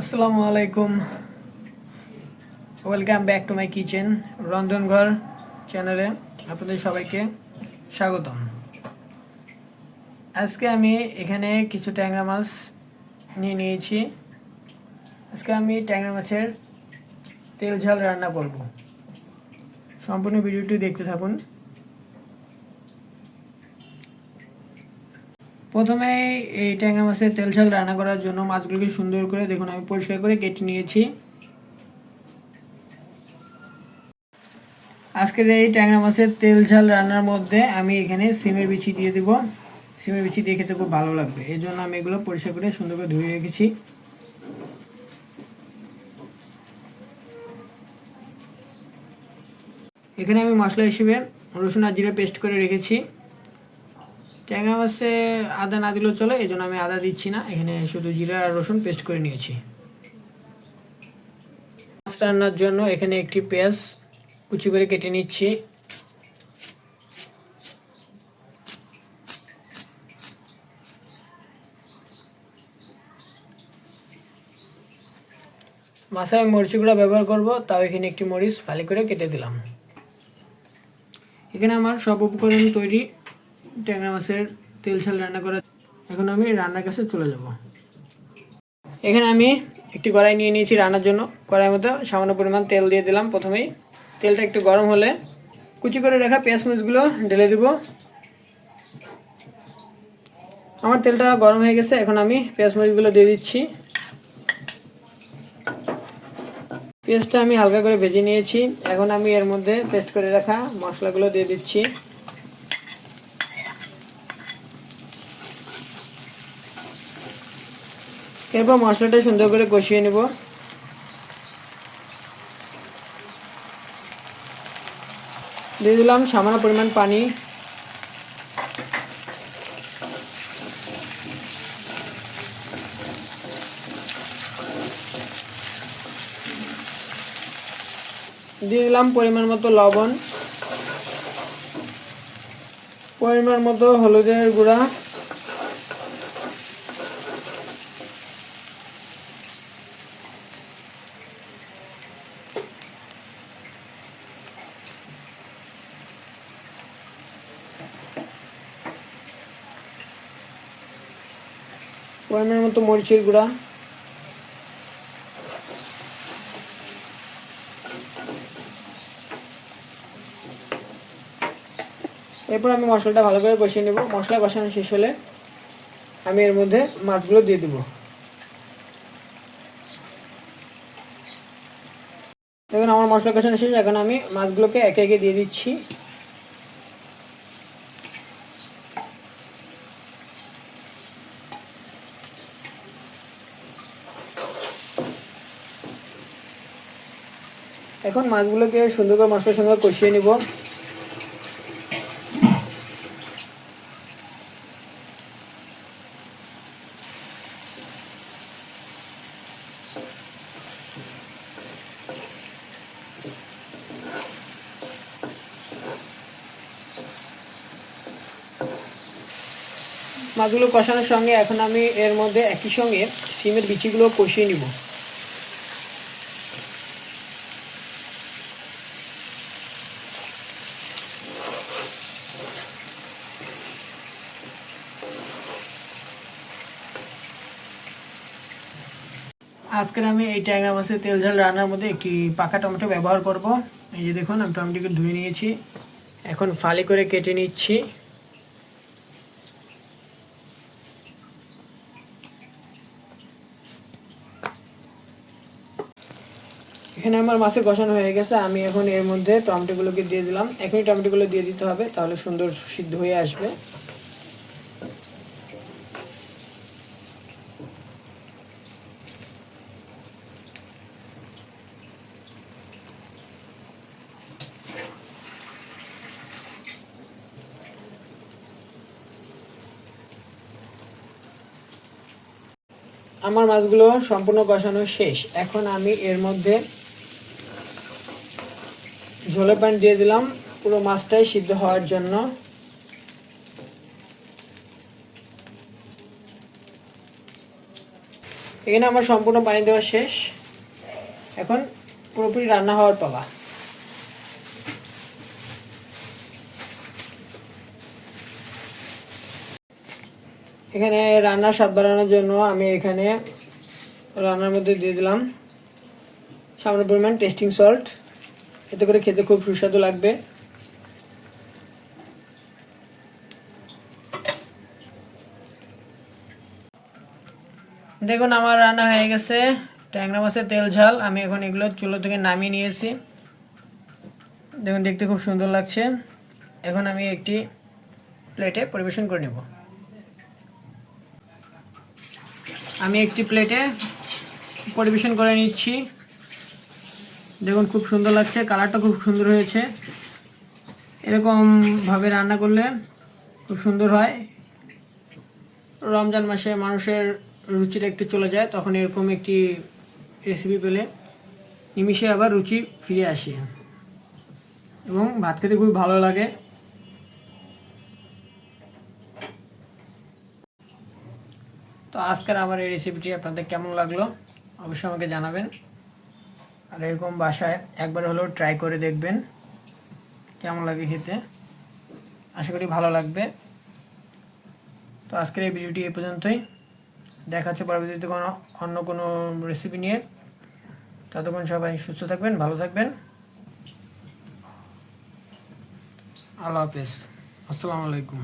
আসসালামু আলাইকুম। Welcome back to my kitchen রন্ধনঘর চ্যানেলে আপনাদের সবাইকে স্বাগতম। আজকে আমি এখানে কিছু ট্যাংরা মাছ নিয়ে নিয়েছি। আজকে আমি ট্যাংরা মাছের তেল ঝাল রান্না করব। সম্পূর্ণ ভিডিওটি দেখতে থাকুন। প্রথমে এই ট্যাংরা মাছের তেল ঝাল রান্না করার জন্য মাছগুলোকে সুন্দর করে, দেখুন আমি পরিষ্কার করে কেটে নিয়েছি। আজকের এই ট্যাংরা মাছের তেল ঝাল রান্নার মধ্যে আমি এখানে সিমের বিচি দিয়ে দিব। সিমের বিচি দিয়ে খেতে খুব ভালো লাগবে। এই জন্য আমি এগুলো পরিষ্কার করে সুন্দর করে ধুয়ে রেখেছি। এখানে আমি মশলা হিসেবে রসুন আর জিরা পেস্ট করে রেখেছি। ট্যাংরা মাছে আদা না দিলেও চলে এই জন্য আমি আদা দিচ্ছি না। এখানে শুধু জিরা আর রসুন পেস্ট করে নিয়েছি। মাছ রান্নার জন্য এখানে একটি পেঁয়াজ কুচি করে কেটে নিচ্ছি। মাছে আমি মরিচ গুঁড়া ব্যবহার করব, তাও এখানে একটি মরিচ ফালি করে কেটে দিলাম। এখানে আমার সব উপকরণ তৈরি। ট্যাংরা মাছের তেল ঝাল রান্না করা। এখন আমি রান্নার কাছে চলে যাব। এখানে আমি একটি কড়াই নিয়ে নিয়েছি রান্নার জন্য। কড়াইয়ের মধ্যে সামান্য পরিমাণ তেল দিয়ে দিলাম প্রথমেই। তেলটা একটু গরম হলে কুচি করে রাখা পেঁয়াজ মুচগুলো ঢেলে দেব। আমার তেলটা গরম হয়ে গেছে, এখন আমি পেঁয়াজ মুচগুলো দিয়ে দিচ্ছি। পেঁয়াজটা আমি হালকা করে ভেজে নিয়েছি। এখন আমি এর মধ্যে পেস্ট করে রাখা মশলাগুলো দিয়ে দিচ্ছি। এরপর মশলাটা সুন্দর করে কষিয়ে নেব। দিয়ে দিলাম সামান্য পরিমাণ পানি। দিয়ে দিলাম পরিমাণ মতো লবণ। পরিমাণ মতো হলুদের গুঁড়া। পরিমাণ মতো মরিচের গুঁড়া। এরপর আমি মশলাটা ভালো করে কষিয়ে নেব। মশলা কষানো শেষ হলে আমি এর মধ্যে মাছগুলো দিয়ে দেবো। দেখুন, আমার মশলা কষানো শেষ। এখন আমি মাছগুলোকে একে একে দিয়ে দিচ্ছি। এখন মাছগুলোকে সুন্দর করে মশলার সঙ্গে কষিয়ে নিব। মাছগুলো কষানোর সঙ্গে এখন আমি এর মধ্যে একই সঙ্গে সিমের বিচিগুলো কষিয়ে নিব। আজকের আমি এই ট্যাংরা মাছের তেল ঝাল রান্নার মধ্যে একটি পাকা টমেটো ব্যবহার করব। এই যে দেখুন, আমি টমেটোকে ধুয়ে নিয়েছি। এখন ফালি করে কেটে নিচ্ছি। এখানে আমার মাছের কষানো হয়ে গেছে। আমি এখন এর মধ্যে টমেটোগুলোকে দিয়ে দিলাম। এখনই টমেটোগুলো দিয়ে দিতে হবে, তাহলে সুন্দর সিদ্ধ হয়ে আসবে। আমার মাছগুলো সম্পূর্ণ কষানো শেষ। এখন আমি এর মধ্যে ঝোলে পানি দিয়ে দিলাম। পুরো মাছটাই সিদ্ধ হওয়ার জন্য। এখানে আমার সম্পূর্ণ পানি দেওয়া শেষ। এখন পুরোপুরি রান্না হওয়ার পালা। এখানে রান্নার স্বাদ বাড়ানোর জন্য আমি এখানে রান্নার মধ্যে দিয়ে দিলাম সামান্য পরিমাণ টেস্টিং সল্ট এতে করে খেতে খুব সুস্বাদু লাগবে। দেখুন, আমার রান্না হয়ে গেছে। ট্যাংরা মাছের তেল ঝাল। আমি এখন এগুলো চুলো থেকে নামিয়ে নিয়েছি। দেখুন, দেখতে খুব সুন্দর লাগছে। এখন আমি একটি প্লেটে পরিবেশন করে নেব। আমি একটি প্লেটে পরিবেশন করে নিচ্ছি। দেখুন, খুব সুন্দর লাগছে, কালারটা খুব সুন্দর হয়েছে। এরকমভাবে রান্না করলে খুব সুন্দর হয়। রমজান মাসে মানুষের রুচিটা একটু চলে যায়, তখন এরকম একটি রেসিপি পেলে নিমিশে আবার রুচি ফিরে আসে। এবং ভাত খেতে খুব ভালো লাগে। তো আজকের আমার এই রেসিপিটি আপনাদের কেমন লাগল, অবশ্যই আমাকে জানাবেন। আর এরকম বাসায় একবার হলেও ট্রাই করে দেখবেন, কেমন লাগে খেতে। আশা করি ভালো লাগবে। তো আজকের এই ভিডিওটি এ পর্যন্তই। দেখা হচ্ছে পরবর্তীতে কোনো অন্য কোনো রেসিপি নিয়ে। ততক্ষণ সবাই সুস্থ থাকবেন, ভালো থাকবেন। আল্লাহ হাফেজ। আসসালামু আলাইকুম।